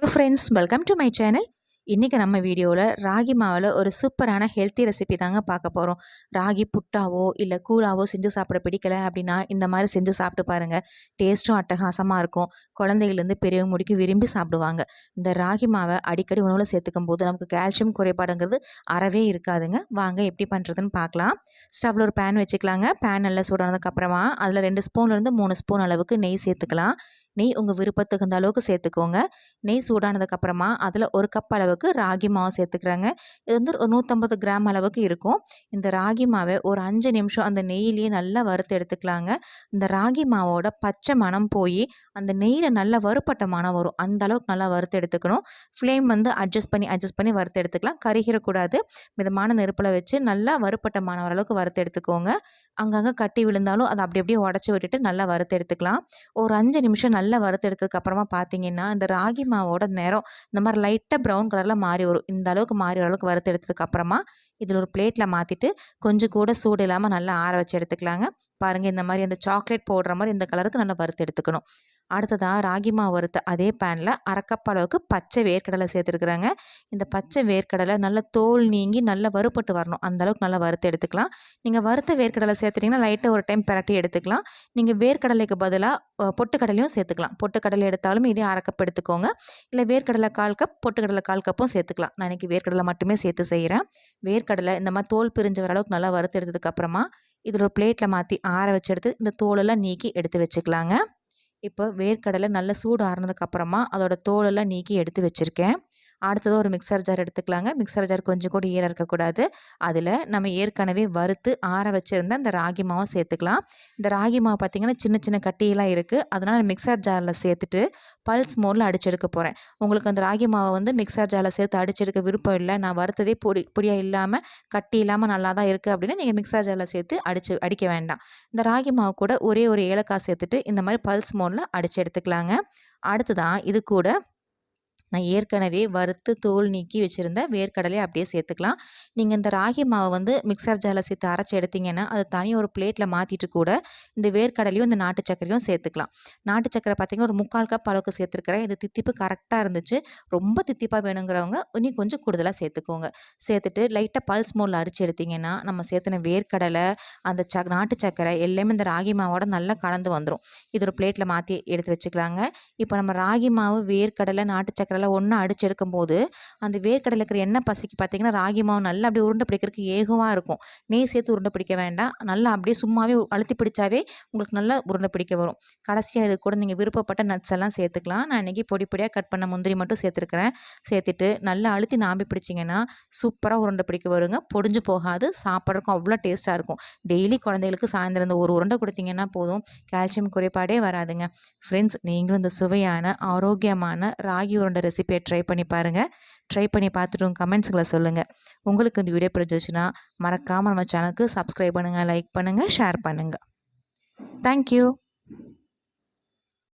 Hello friends welcome to my channel இன்றைக்கி நம்ம வீடியோவில் ராகி மாவில் ஒரு சூப்பரான ஹெல்த்தி ரெசிபி தாங்க பார்க்க போகிறோம் ராகி புட்டாவோ இல்லை கூழாவோ செஞ்சு சாப்பிட பிடிக்கல அப்படின்னா இந்த மாதிரி செஞ்சு சாப்பிட்டு பாருங்கள் டேஸ்ட்டும் அட்டகாசமாக இருக்கும். குழந்தைகள்லேருந்து பெரியவங்க முடிக்கும் விரும்பி சாப்பிடுவாங்க. இந்த ராகி மாவை அடிக்கடி உணவில் சேர்த்துக்கும் போது நமக்கு கால்சியம் குறைபாடுங்கிறது அறவே இருக்காதுங்க. வாங்க எப்படி பண்ணுறதுன்னு பார்க்கலாம். ஸ்டவ்வில் ஒரு பேன் வச்சுக்கலாங்க. பேன் நல்லா சூடானதுக்கப்புறமா அதில் ரெண்டு ஸ்பூன்லேருந்து மூணு ஸ்பூன் அளவுக்கு நெய் சேர்த்துக்கலாம். நெய் உங்கள் விருப்பத்துக்கு அந்த அளவுக்கு சேர்த்துக்கோங்க. நெய் சூடானதுக்கப்புறமா அதில் ஒரு கப் அளவுக்கு ராகி மாவு சேர்த்துக்கிறாங்க. இது வந்து ஒரு நூற்றம்பது கிராம் அளவுக்கு இருக்கும். இந்த ராகி மாவை ஒரு அஞ்சு நிமிஷம் அந்த நெய்யிலேயே நல்லா வறுத்து எடுத்துக்கலாங்க. இந்த ராகி மாவோட பச்சை மனம் போய் அந்த நெய்யில் நல்லா வறுப்பட்ட மனம் வரும். அந்த அளவுக்கு நல்லா வறுத்து எடுத்துக்கணும். ஃப்ளேம் வந்து அட்ஜஸ்ட் பண்ணி அட்ஜஸ்ட் பண்ணி வறுத்து எடுத்துக்கலாம். கருகிடக்கூடாது மிதமான நெருப்பில் வச்சு நல்லா வறுப்பட்ட மனம் அளவுக்கு வறுத்து எடுத்துக்கோங்க. அங்கங்கே கட்டி விழுந்தாலும் அதை அப்படி அப்படியே உடச்சி விட்டுட்டு நல்லா வறுத்து எடுத்துக்கலாம். ஒரு அஞ்சு நிமிஷம் நல்லா நல்லா வறுத்து எடுத்ததுக்கப்புறமா பார்த்தீங்கன்னா இந்த ராகி மாவோட நிறம் இந்த மாதிரி லைட்டாக ப்ரௌன் கலரில் மாறி வரும். இந்த அளவுக்கு மாறி வர அளவுக்கு வறுத்து எடுத்ததுக்கப்புறமா இதில் ஒரு பிளேட்டில் மாற்றிட்டு கொஞ்சம் கூட சூடு இல்லாமல் நல்லா ஆற வச்சு எடுத்துக்கலாங்க. பாருங்கள் இந்த மாதிரி அந்த சாக்லேட் போடுற மாதிரி இந்த கலருக்கு நல்லா வறுத்து எடுத்துக்கணும் அடுத்ததாக ராகி மாவு வறுத்த அதே பேனில் அரைக்கப் அளவுக்கு பச்சை வேர்க்கடலை சேர்த்துருக்குறாங்க. இந்த பச்சை வேர்க்கடலை நல்லா தோல் நீங்கி நல்லா வறுப்பட்டு வரணும். அந்தளவுக்கு நல்லா வறுத்து எடுத்துக்கலாம். நீங்கள் வறுத்த வேர்க்கடலை சேர்த்துட்டிங்கன்னா லைட்டாக ஒரு டைம் பரட்டி எடுத்துக்கலாம். நீங்கள் வேர்க்கடலைக்கு பதிலாக பொட்டுக்கடலையும் சேர்த்துக்கலாம். பொட்டுக்கடலை எடுத்தாலும் இதே அரைக்கப் எடுத்துக்கோங்க. இல்லை வேர்க்கடலை கால் கப் பொட்டுக்கடலை கால் கப்பும் சேர்த்துக்கலாம். நான் இன்றைக்கி வேர்க்கடலை மட்டுமே சேர்த்து செய்கிறேன் வேர்க்கடலை இந்த மாதிரி தோல் பிரிஞ்சு வர அளவுக்கு நல்லா வறுத்து எடுத்ததுக்கப்புறமா ஒரு பிளேட்டில் மாற்றி ஆற வச்சு எடுத்து இந்த தோலெல்லாம் நீக்கி எடுத்து வச்சுக்கலாங்க. இப்போ வேர்க்கடலை நல்ல சூடு ஆறுனதுக்கப்புறமா அதோட தோலெல்லாம் நீக்கி எடுத்து வச்சுருக்கேன். அடுத்தது ஒரு மிக்சர் ஜார் எடுத்துக்கலாங்க. மிக்சர் ஜார் கொஞ்சம் கூட ஈரம் இருக்கக்கூடாது. அதில் நம்ம ஏற்கனவே வறுத்து ஆற வச்சுருந்த அந்த ராகி மாவை சேர்த்துக்கலாம். இந்த ராகி மாவு பார்த்திங்கன்னா சின்ன சின்ன கட்டியெல்லாம் இருக்குது அதனால் மிக்சர் ஜாரில் சேர்த்துட்டு பல்ஸ் மோரில் அடிச்செடுக்க போகிறேன் உங்களுக்கு அந்த ராகி மாவை வந்து மிக்சர் ஜாரில் சேர்த்து அடிச்செடுக்க விருப்பம் இல்லை. நான் வறுத்ததே பொடி பொடியாக இல்லாமல் கட்டி இல்லாமல் நல்லா தான் இருக்குது அப்படின்னா நீங்கள் மிக்சர் ஜாரில் சேர்த்து அடிச்சு அடிக்க வேண்டாம். இந்த ராகி மாவு கூட ஒரே ஒரு ஏலக்காய் சேர்த்துட்டு இந்த மாதிரி பல்ஸ் மோனில் அடித்து எடுத்துக்கலாங்க. அடுத்ததான் இது கூட நான் ஏற்கனவே வறுத்து தோல் நீக்கி வச்சுருந்த வேர்க்கடலையை அப்படியே சேர்த்துக்கலாம். நீங்கள் இந்த ராகி மாவை வந்து மிக்சர் ஜாரில் சேர்த்து அரைச்சி எடுத்திங்கன்னா அது தனி ஒரு பிளேட்டில் மாற்றிட்டு கூட இந்த வேர்க்கடலையும் இந்த நாட்டு சக்கரையும் சேர்த்துக்கலாம். நாட்டு சக்கரை பார்த்திங்கன்னா ஒரு முக்கால் கப் அளவுக்கு சேர்த்துருக்கிறேன். இது தித்திப்பு கரெக்டாக இருந்துச்சு. ரொம்ப தித்திப்பாக வேணுங்கிறவங்க இன்னும் கொஞ்சம் கூடுதலாக சேர்த்துக்கோங்க. சேர்த்துட்டு லைட்டாக பல்ஸ் மோலில் அரிச்சு எடுத்திங்கன்னா நம்ம சேர்த்துன வேர்க்கடலை அந்த ச நாட்டு சக்கரை எல்லாமே இந்த ராகி மாவோட நல்லா கலந்து வந்துடும் இது ஒரு பிளேட்டில் மாற்றி எடுத்து வச்சுக்கலாங்க. இப்போ நம்ம ராகி மாவு வேர்க்கடலை நாட்டு சக்கரை நல்லா ஒன்றா அடிச்சு எடுக்கும்போது அந்த வேர்க்கடலை இருக்கிற எண்ணெய் பசிக்கு பார்த்தீங்கன்னா ராகி மாவு நல்லா அப்படியே உருண்டை பிடிக்கிறதுக்கு ஏகமாக இருக்கும். நெய் சேர்த்து உருண்டை பிடிக்க வேண்டாம். நல்லா அப்படியே சும்மாவே அழுத்தி பிடிச்சாவே உங்களுக்கு நல்லா உருண்டை பிடிக்க வரும். கடைசியாக இது கூட நீங்கள் விருப்பப்பட்ட நட்ஸ் எல்லாம் சேர்த்துக்கலாம். நான் இன்றைக்கி பொடி பொடியாக கட் பண்ண முந்திரி மட்டும் சேர்த்துருக்கிறேன். சேர்த்துட்டு நல்லா அழுத்தி நாம்பி பிடிச்சிங்கன்னா சூப்பராக உருண்டை பிடிக்க வருங்க. பொடிஞ்சு போகாது. சாப்பிட்றதுக்கும் அவ்வளோ டேஸ்ட்டாக இருக்கும். டெய்லி குழந்தைகளுக்கு சாயந்தரம் இந்த ஒரு உருண்டை கொடுத்தீங்கன்னா போதும். கால்சியம் குறைபாடே வராதுங்க. ஃப்ரெண்ட்ஸ் நீங்களும் இந்த சுவையான ஆரோக்கியமான ராகி உருண்டை ரெசிபியை ட்ரை பண்ணி பாருங்கள் ட்ரை பண்ணி பார்த்துட்டு கமெண்ட்ஸுங்களை சொல்லுங்கள் உங்களுக்கு இந்த வீடியோ பிடிச்சிச்சுன்னா மறக்காமல் நம்ம சேனலுக்கு சப்ஸ்கிரைப் பண்ணுங்கள் லைக் பண்ணுங்கள் ஷேர் பண்ணுங்கள் தேங்க்யூ